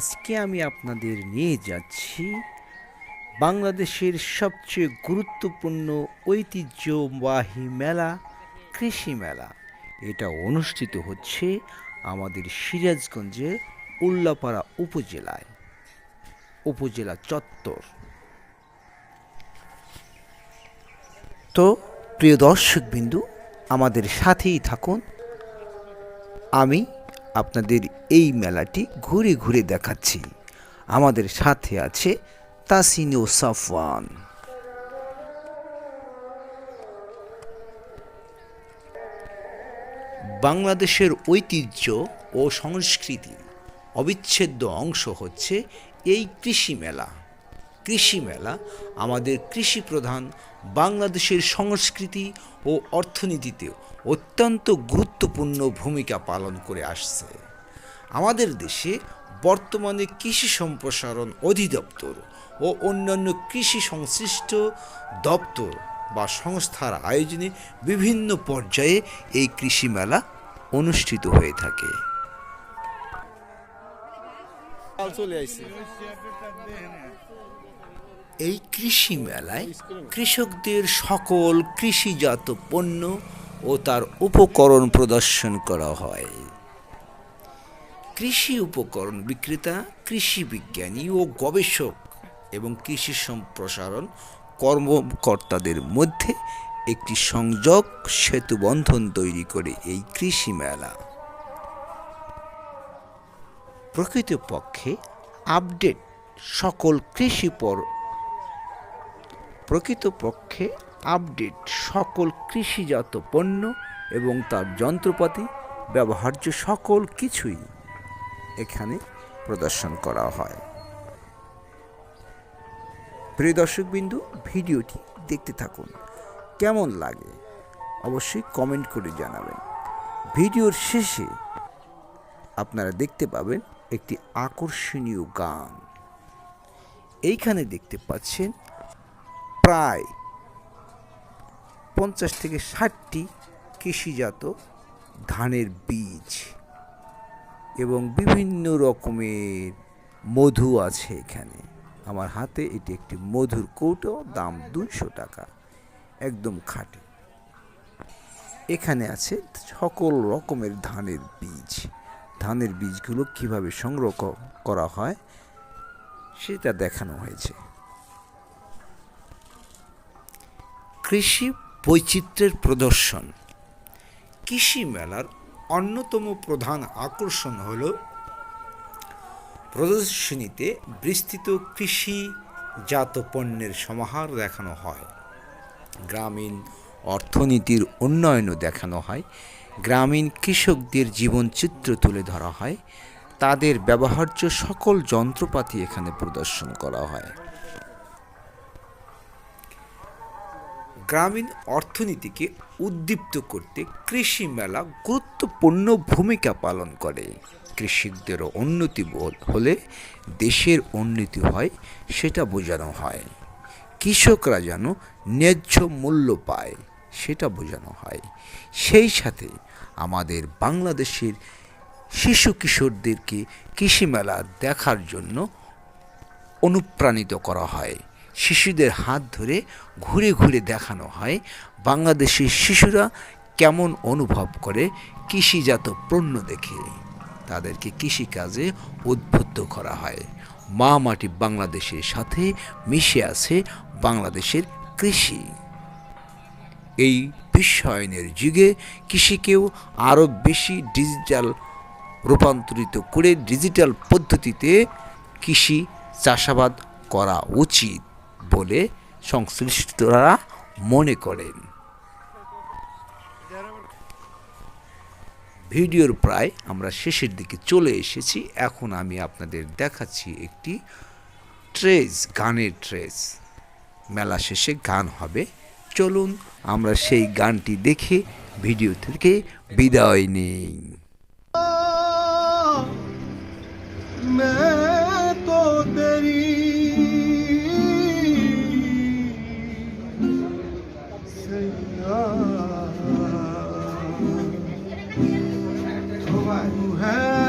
আজকে আমি আপনাদের নিয়ে যাচ্ছি বাংলাদেশের সবচেয়ে গুরুত্বপূর্ণ ঐতিহ্যবাহী মেলা, কৃষি মেলা। এটা অনুষ্ঠিত হচ্ছে আমাদের সিরাজগঞ্জের উল্লাপাড়া উপজেলায়, উপজেলা চত্বর। তো প্রিয় দর্শকবিন্দু, আমাদের সাথেই থাকুন। আমি আপনাদের এই মেলাটি ঘুরে ঘুরে দেখাচ্ছি। আমাদের সাথে আছে তাসিন ও সাফওয়ান। বাংলাদেশের ঐতিহ্য ও সংস্কৃতি অবিচ্ছেদ্য অংশ হচ্ছে এই কৃষি মেলা। কৃষি মেলা আমাদের কৃষি প্রধান বাংলাদেশের সংস্কৃতি ও অর্থনীতিতে অত্যন্ত গুরুত্বপূর্ণ ভূমিকা পালন করে আসছে। আমাদের দেশে বর্তমানে কৃষি সম্প্রসারণ অধিদপ্তর ও অন্যান্য কৃষি সংশ্লিষ্ট দপ্তর বা সংস্থার আয়োজনে বিভিন্ন পর্যায়ে এই কৃষি মেলা অনুষ্ঠিত হয়ে থাকে। চলে এই কৃষি মেলায় কৃষকদের সকল কৃষিজাত পণ্য ও তার উপকরণ প্রদর্শন করা হয়। কৃষি উপকরণ বিক্রেতা, কৃষি বিজ্ঞানী ও গবেষক এবং কৃষি সম্প্রসারণ কর্মকর্তাদের মধ্যে একটি সংযোগ সেতু বন্ধন তৈরি করে এই কৃষি মেলা। প্রকৃতপক্ষে আপডেট সকল কৃষি প্রকৃতপক্ষে আপডেট সকল কৃষিজাত পণ্য এবং তার যন্ত্রপাতি ব্যবহার্য সকল কিছুই এখানে প্রদর্শন করা হয়। প্রিয় দর্শকবিন্দু, ভিডিওটি দেখতে থাকুন। কেমন লাগে? অবশ্যই কমেন্ট করে জানাবেন। ভিডিওর শেষে আপনারা দেখতে পাবেন একটি আকর্ষণীয় গান। এইখানে দেখতে পাচ্ছেন প্রায় পঞ্চাশ থেকে ষাটটি কৃষিজাত ধানের বীজ এবং বিভিন্ন রকমের মধু আছে এখানে। আমার হাতে এটি একটি মধুর কৌটো, দাম দুইশো টাকা, একদম খাঁটি। এখানে আছে সকল রকমের ধানের বীজ। ধানের বীজগুলো কীভাবে সংগ্রহ করা হয় সেটা দেখানো হয়েছে। কৃষি বৈচিত্র্যের প্রদর্শন। কৃষি মেলার অন্যতম প্রধান আকর্ষণ হল প্রদর্শনীতে বিস্তৃত কৃষিজাত পণ্যের সমাহার দেখানো হয়। গ্রামীণ অর্থনীতির উন্নয়নও দেখানো হয়। গ্রামীণ কৃষকদের জীবনচিত্র তুলে ধরা হয়। তাদের ব্যবহার্য সকল যন্ত্রপাতি এখানে প্রদর্শন করা হয়। গ্রামীণ অর্থনীতিকে উদ্দীপ্ত করতে কৃষি মেলা গুরুত্বপূর্ণ ভূমিকা পালন করে। কৃষকদেরও উন্নতি হলে দেশের উন্নতি হয় সেটা বোঝানো হয়। কৃষকরা যেন ন্যায্য মূল্য পায় সেটা বোঝানো হয়। সেই সাথে আমাদের বাংলাদেশের শিশু কিশোরদেরকে কৃষি মেলা দেখার জন্য অনুপ্রাণিত করা হয়। শিশুদের হাত ধরে ঘুরে ঘুরে দেখানো হয় বাংলাদেশের শিশুরা কেমন অনুভব করে কৃষিজাত পণ্য দেখে। তাদেরকে কৃষিকাজে উদ্বুদ্ধ করা হয়। মা মাটি বাংলাদেশের সাথে মিশে আছে বাংলাদেশের কৃষি। এই বিশ্বায়নের যুগে কৃষিকেও আরও বেশি ডিজিটাল রূপান্তরিত করে ডিজিটাল পদ্ধতিতে কৃষি চাষাবাদ করা উচিত। বলে সংশ্লিষ্টরা মনে করেন। ভিডিওর প্রায় আমরা শেষের দিকে চলে এসেছি। এখন আমি আপনাদের দেখাচ্ছি একটি ট্রেস, গানের ট্রেস। মেলা শেষে গান হবে। চলুন আমরা সেই গানটি দেখে ভিডিও থেকে বিদায় নেই। have.